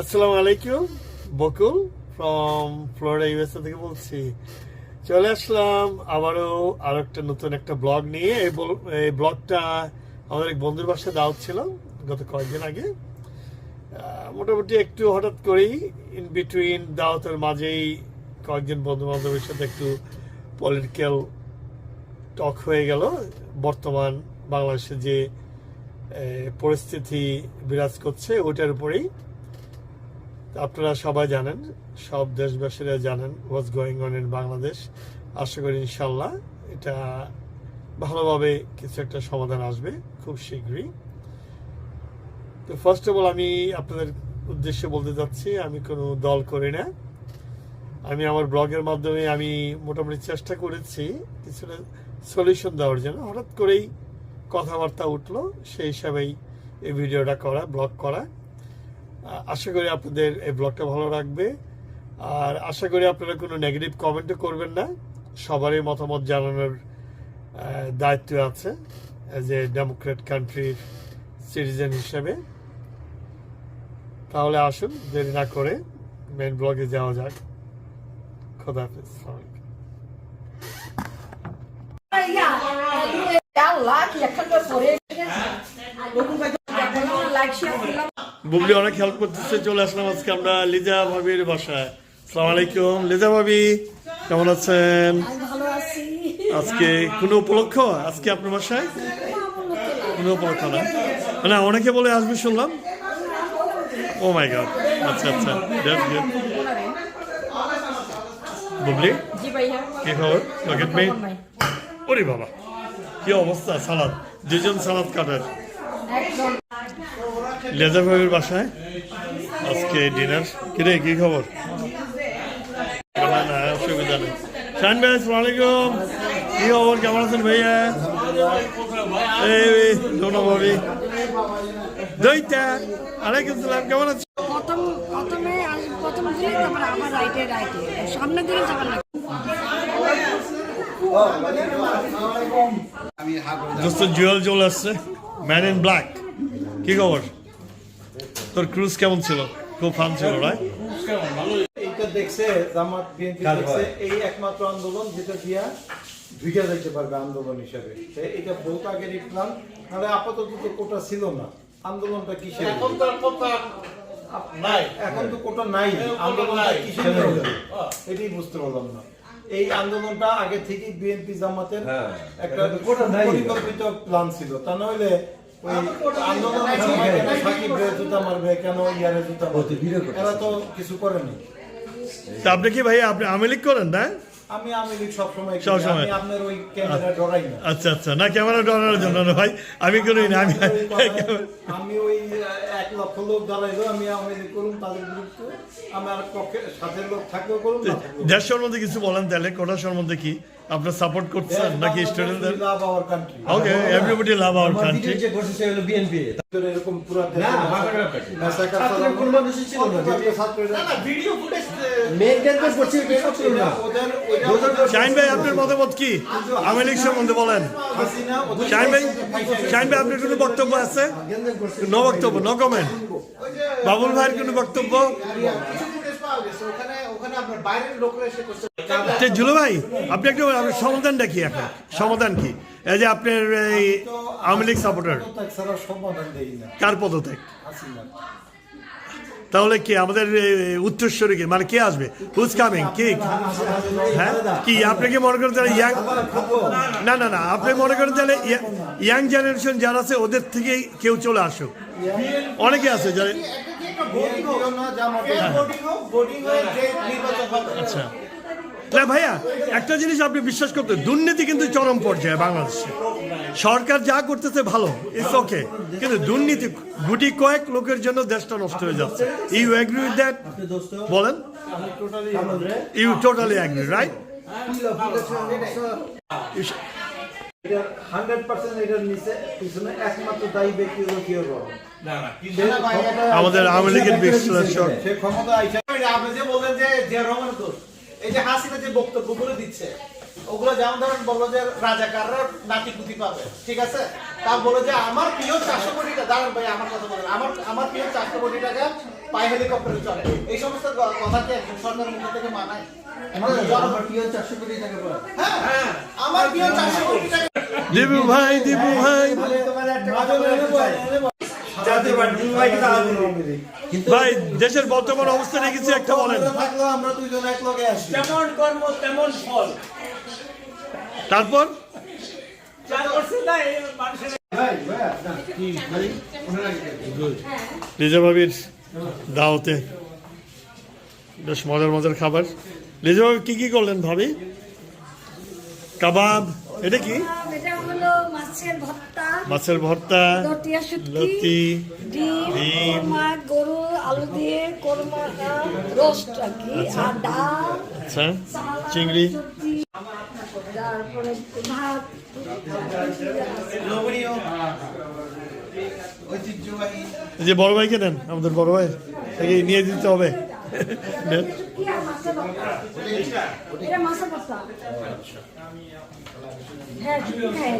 আসসালামু আলাইকুম, বকুল from Florida USA থেকে বলছি। চলে আসলাম আবারও আর একটা নতুন একটা ব্লগ নিয়ে। এই ব্লগটা আমাদের এক বন্ধুর বাসায় দাওয়াত ছিল গত কয়েকদিন আগে। মোটামুটি একটু হঠাৎ করেই ইন বিটুইন দাওয়াতের মাঝেই কয়েকজন বন্ধু বান্ধবের সাথে একটু পলিটিক্যাল টক হয়ে গেল। বর্তমান বাংলাদেশে যে পরিস্থিতি বিরাজ করছে, ওইটার উপরেই আপনারা সবাই জানেন, সব দেশবাসীরা জানেন what's going on in Bangladesh আশা করি ইনশাল্লাহ এটা ভালোভাবে কিছু একটা সমাধান আসবে, খুব শীঘ্রই। তো ফার্স্ট অফ অল আমি আপনাদের উদ্দেশ্যে বলতে চাচ্ছি, আমি কোনো দল করি না। আমি আমার ব্লগের মাধ্যমে আমি মোটামুটি চেষ্টা করেছি কিছুটা সলিউশন দেওয়ার জন্য। হঠাৎ করেই কথাবার্তা উঠল, সেই হিসাবেই এই ভিডিওটা করা ব্লগ করা। আশা করি আপনাদের এই ব্লগটা ভালো রাখবে আর আশা করি আপনারা কোনো নেগেটিভ কমেন্টও করবেন না সবারই মতামত জানানোর দায়িত্ব আছে অ্যাজ এ ডেমোক্রেট কান্ট্রির সিটিজেন হিসেবে তাহলে আসুন দেরি না করে মেন ব্লগে যাওয়া যাক খোদাহাফিজ আসসালামু আলাইকুম। বুবলি অনেক হেল্প করতেছে চলে আসলাম আজকে আমরা লিজা ভাবির বাসায়। সালাম আলাইকুম। লিজা ভাবি কেমন আছেন? আজকে কোনো উপলক্ষ? আজকে আপনার বাসায়? কোনো উপলক্ষ না। মানে অনেকে বলে আসবে শুনলাম। ও মাই গড আচ্ছা আচ্ছা। That's good Bubly? জি ভাইয়া। কি খবর? লকেট মেয়ে। ওরে বাবা কি অবস্থা সালাদ? দুজন সালাদ কাটার একদম লেজা ভাবির বাসায়? আজকে ডিনার। কিরে কি খবর? অসুবিধা নেই। শাহিন ভাই কি খবর? কেমন আছেন ভাইয়া? এই দোনো ভাবি। দইটা। আলাইকুম সালাম কেমন আছেন? প্রথম প্রথমে প্রথম দিলে তারপর আবার রাইটে রাইটে সামনে দিলে যাবার না দোস্ত জুয়েল চলে আসছে। ম্যান ইন ব্ল্যাক কি খবর? তোর ক্রুজ কেমন ছিল? খুব ফান ছিল রাইট এইটা দেখছে জামাত বিএনপি দেখছে এই একমাত্র আন্দোলন যেটা দিয়া ঢুকে যাইতে পারবে আন্দোলন হিসাবে। এটা বহুত আগের প্ল্যান নাহলে আপাতত তো কোটা ছিল না। আন্দোলনটা কিসের এখন তো আর নাই। এখন তো কোটা নাই। আন্দোলনটা কিসের এটাই বুঝতে পারলাম না। এই আন্দোলনটা আগে থেকে বিএনপি জামাতের একটা পরিকল্পিত প্ল্যান ছিল। তা নইলে আপনি কি ভাই আপনি আমেলিক করেন না? আমি আমি লীগ সবসময় আমি আপনার ওই ক্যামেরা ডরাই না। আচ্ছা আচ্ছা না ক্যামেরা ডরানোর জন্য না ভাই আমি করি না আমি আমি ওই কথা- আমি ওই আহ, এক লক্ষ লোক দাঁড়াইলো আমি আমি করুন তাদের বিরুদ্ধে। আমার পক্ষে সাথে লোক থাকলেও করুন দেশ সম্বন্ধে কিছু বলেন তাহলে কোটা সম্বন্ধে কি? আপনার সাপোর্ট করছেন নাকি স্টুডেন্টদের love our okay everybody love our country ছিল না, না ভিডিও ফুটেজ মেয়েদেরকে করছে ছিল না। শাহিন ভাই আপনার মতামত কি? আওয়ামী লীগ সম্বন্ধে বলেন। শাহিন ভাই শাহিন ভাই আপনার কোনো বক্তব্য আছে? নো বক্তব্য নো কমেন্ট বাবুল ভাইয়ের কোনো বক্তব্য? জুলো ভাই আপনি একটু সমাধানটা কি এখন? সমাধান কি? এই যে আপনার এই আওয়ামী লীগ সাপোর্টার কার পদত্যাগ? তাহলে কি আমাদের উত্তরস্বরী কি? মানে কে আসবে? হুজ কামিং কি হ্যাঁ? কি আপনি কি মনে করেন তাহলে ইয়াং না না না আপনি মনে করেন তাহলে ইয়াং জেনারেশন যারা আছে ওদের থেকেই কেউ চলে আসুক। অনেকে আছে যারা হয়ে আচ্ছা। না ভাইয়া একটা জিনিস আপনি বিশ্বাস করতে দুর্নীতি কিন্তু চরম পর্যায়ে বাংলাদেশে। সরকার যা করতেছে ভালো ইটস ওকে কিন্তু দুর্নীতি গুটি কয়েক লোকের জন্য দেশটা নষ্ট হয়ে যাচ্ছে। ইউ এগ্রি উইথ দ্যাট বলেন। ইউ টোটালি এগ্রি রাইট এটার 100% এটার নিচে পিছনে একমাত্র দায়ী ব্যক্তি হলো কিও রহমান। না না কি সে আমাদের আওয়ামী লীগের বিশ্লেষক। সে ক্ষমতা আপনি যে বললেন যে যে রহমানের দোষ এই যে হাসিনা যে বক্তব্যগুলো দিচ্ছে ওগুলো যেমন ধরেন বলল যে রাজাকাররা নাতি পুতি পাবে ঠিক আছে? তা বলে যে আমার প্রিয় চারশো কোটি টাকা দাঁড়ান ভাই আমার কথা বলেন। আমার আমার প্রিয় চারশো কোটি টাকা পায়ে হেলিকপ্টারে চলে এই সমস্ত ক- কথা কি একজন সরকারের মুখ থেকে মানায়। আমার প্রিয় চারশো কোটি টাকা হ্যাঁ আমার প্রিয় চারশো কোটি টাকা দিবু ভাই। দিবু ভাই ভাই দেশের বর্তমান অবস্থা দেখেছি একটা বলেন। আমরা দুইজন এক লগে আসি। যেমন কর্ম তেমন ফল। তারপর? লিজা ভাবির দাওতে বেশ মজার মজার খাবার। লিজা ভাবি কি কি করলেন ভাবি? কাবাব এটা কি? মাছের ভর্তা লতি ডিম ডিম। গরু আলু দিয়ে কোরমা রোস্ট আর ডাল আচ্ছা। চিংড়ি। তারপরে ভাত লোভনীয়। ঐতিহ্যবাহী। এই যে বড় ভাইকে নেন আমাদের বড় ভাই তাকে নিয়ে দিতে হবে। হ্যাঁ হ্যাঁ।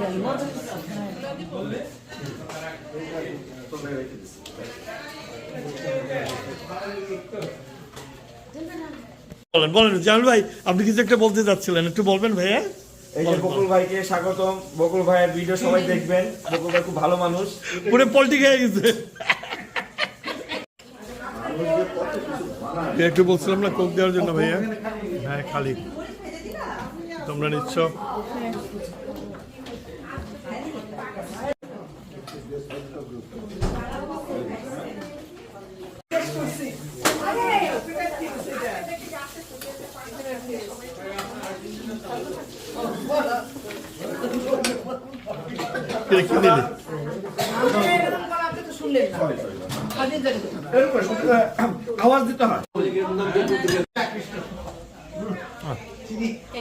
বলেন বলেন জামিল ভাই আপনি কিছু একটা বলতে যাচ্ছিলেন একটু বলবেন ভাইয়া? এই যে বকুল ভাইকে স্বাগতম। বকুল ভাইয়ের ভিডিও সবাই দেখবেন। বকুল ভাই খুব ভালো মানুষ। পুরো পল্টি খেয়ে গেছে। একটু বলছিলাম না কোক দেওয়ার জন্য ভাইয়া? হ্যাঁ খালি। তোমরা নিচ্ছ? এটা কি দিলে আওয়াজ দিতে হয়।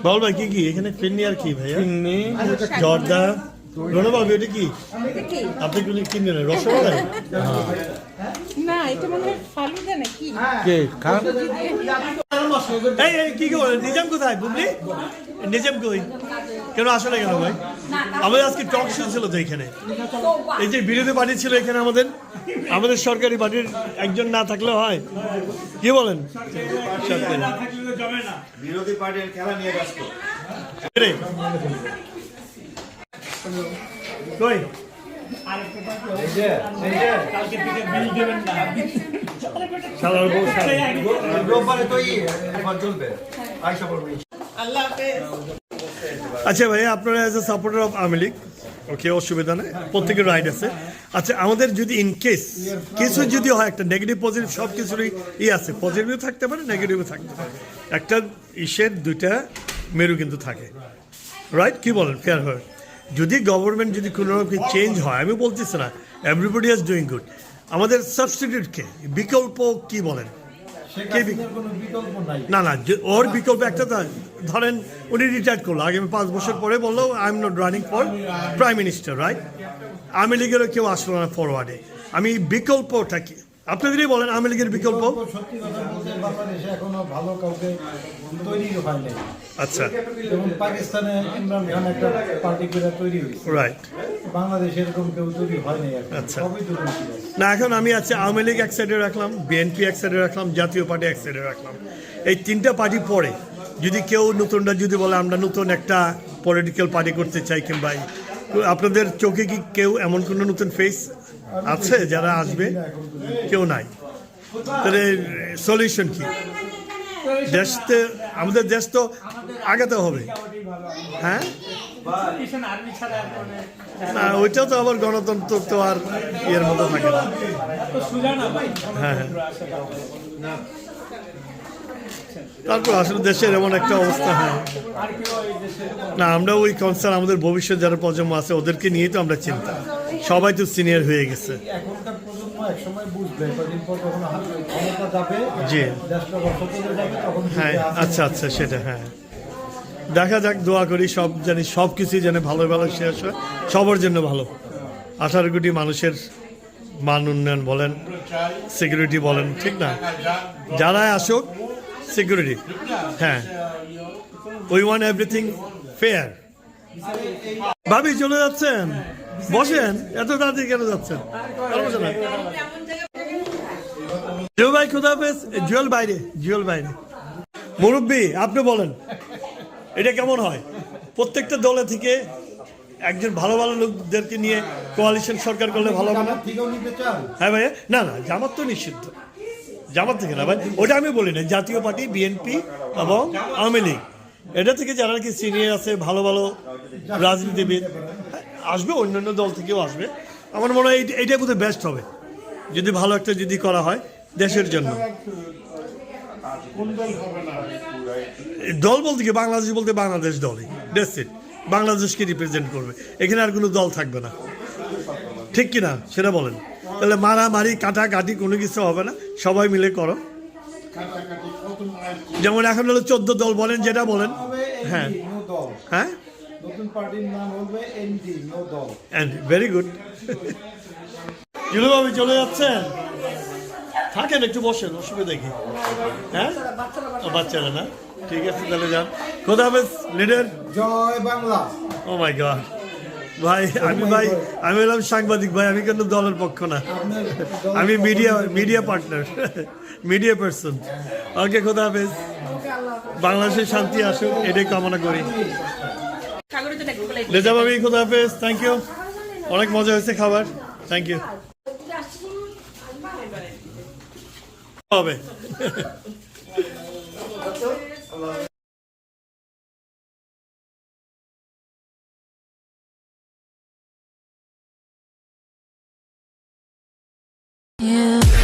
বাবুল ভাই কি কি? এখানে ফিরনি আর কি ভাইয়া? জর্দা। এটা কি? আপনি কি কিনবেন? রসগোল্লা? না এটা মনে হয় ফালুদা নাকি? এই এই কি করে নিজাম কোথায় বুঝলি নিজাম কই? কেন আসলে কেন ভাই? আমাদের আজকে টক শো ছিল তো এখানে। এই যে বিরোধী পার্টি ছিল এখানে আমাদের। আমাদের সরকারি পার্টির একজন না থাকলে হয়। কি বলেন? বিরোধী পার্টির খেলা নিয়ে ব্যস্ত। কই? আল্লাহ আচ্ছা ভাই আপনারা as a supporter of Awami League okay অসুবিধা নেই, প্রত্যেকের রাইট আছে। আচ্ছা আমাদের যদি ইন কেস কিছু যদি হয়, একটা নেগেটিভ পজিটিভ সব কিছুরই ই আছে। পজিটিভও থাকতে পারে নেগেটিভও থাকতে পারে। একটা ইসের দুইটা মেরু কিন্তু থাকে। রাইট কি বলেন? ফেয়ার হয়। যদি গভর্নমেন্ট যদি কোনো রকম চেঞ্জ হয়, আমি বলতেছি না এভরিবডি ইজ ডুইং গুড আমাদের সাবস্টিটিউট কে, বিকল্প কি বলেন? না না ওর বিকল্প একটা তো ধরেন উনি রিটায়ার করল। আগামী পাঁচ বছর পরে বলল I am not running for prime minister right Awami লীগেরও কেউ আসলো না ফরওয়ার্ডে আমি বিকল্পটা কি আপনাদেরই বলেন আওয়ামী লীগের বিকল্প? সত্যি কথা বলতে বাংলাদেশে এখনও ভালো কাউকে তৈরি হয় নাই। আচ্ছা। যেমন পাকিস্তানে ইমরান খান একটা পার্টি করে তৈরি হয়েছে। রাইট বাংলাদেশে এরকম কেউ তৈরি হয় নাই আচ্ছা। সবই না এখন আমি আছে আওয়ামী লীগ এক সাইডে রাখলাম বিএনপি এক সাইডে রাখলাম জাতীয় পার্টি এক সাইডে রাখলাম। এই তিনটা পার্টি পরে যদি কেউ নতুনটা যদি বলে আমরা নতুন একটা পলিটিক্যাল পার্টি করতে চাই কিংবা আপনাদের চোখে কি কেউ এমন কোনো নতুন ফেস আছে, যারা আসবে, কেউ নাই। তাহলে সলিউশন কি? দেশ তো, আমাদের দেশ তো আগাতে হবে। হ্যাঁ? না, ওইটাও তো আবার গণতন্ত্র তো আর ইয়ের মতো থাকে না। হ্যাঁ হ্যাঁ। তারপর আসলে দেশের এমন একটা অবস্থা হয়। না আমরা ওই কনসার্ন আমাদের ভবিষ্যৎ যারা প্রজন্ম আছে ওদেরকে নিয়ে তো আমরা চিন্তা। সবাই তো সিনিয়র হয়ে গেছে। জি। হ্যাঁ আচ্ছা আচ্ছা সেটা হ্যাঁ। দেখা যাক দোয়া করি সব জানি সব কিছুই যেন ভালো ভালো শেষ হয় সবার জন্য ভালো। আঠারো কোটি মানুষের মান উন্নয়ন বলেন সিকিউরিটি বলেন ঠিক না? যারা আসুক সিকিউরিটি হ্যাঁ। উই ওয়ান এভরিথিং ফেয়ার ভাবি চলে যাচ্ছেন? বসেন। এত তাড়াতাড়ি কেন যাচ্ছেন। জুয়েল ভাই খুদাফেজ জুয়েল বাইরে জুয়েল বাইরে। মুরব্বী আপনি বলেন এটা কেমন হয়? প্রত্যেকটা দলে থেকে একজন ভালো ভালো লোকদেরকে নিয়ে কোয়ালিশন সরকার করলে ভালো হবে হ্যাঁ ভাই না না জামাত তো নিষিদ্ধ। জামাত থেকে না ভাই ওটা আমি বলি না জাতীয় পার্টি বিএনপি এবং আওয়ামী লীগ। এটা থেকে যারা কি সিনিয়র আছে, ভালো ভালো রাজনীতিবিদ, আসবে, অন্যান্য দল থেকেও আসবে। আমার মনে হয় এইটা- বোধহয় বেস্ট হবে, যদি ভালো একটা যদি করা হয় দেশের জন্য। দল বলতে কি, বাংলাদেশ বলতে বাংলাদেশ দলই ইট বাংলাদেশকে রিপ্রেজেন্ট করবে। এখানে আর কোনো দল থাকবে না। ঠিক কি না সেটা বলেন। তাহলে মারামারি কাটা কাটাকাটি কোনো কিছু হবে না। সবাই মিলে করো। যেমন এখন হলো চোদ্দ দল বলেন যেটা বলেন। হ্যাঁ। হ্যাঁ? নতুন পার্টির নাম হবে এনডি নো দল অ্যান্ড ভেরি গুড জুলুবাবু চলে যাচ্ছেন? থাকেন একটু বসেন অসুবিধা কি? হ্যাঁ? ও, বাচ্চারা না? ঠিক আছে তাহলে যান। কোথা হবে leader Joy Bangla. Oh my god ভাই আমি ভাই আমি হলাম সাংবাদিক ভাই আমি কিন্তু দলের পক্ষ না। আমি media media partner media person okay খোদা হাফেজ। বাংলাদেশে শান্তি আসুক এটাই কামনা করি। বলে ভাবি খোদা হাফেজ থ্যাংক ইউ অনেক মজা হয়েছে খাবার থ্যাংক ইউ হবে। Yeah.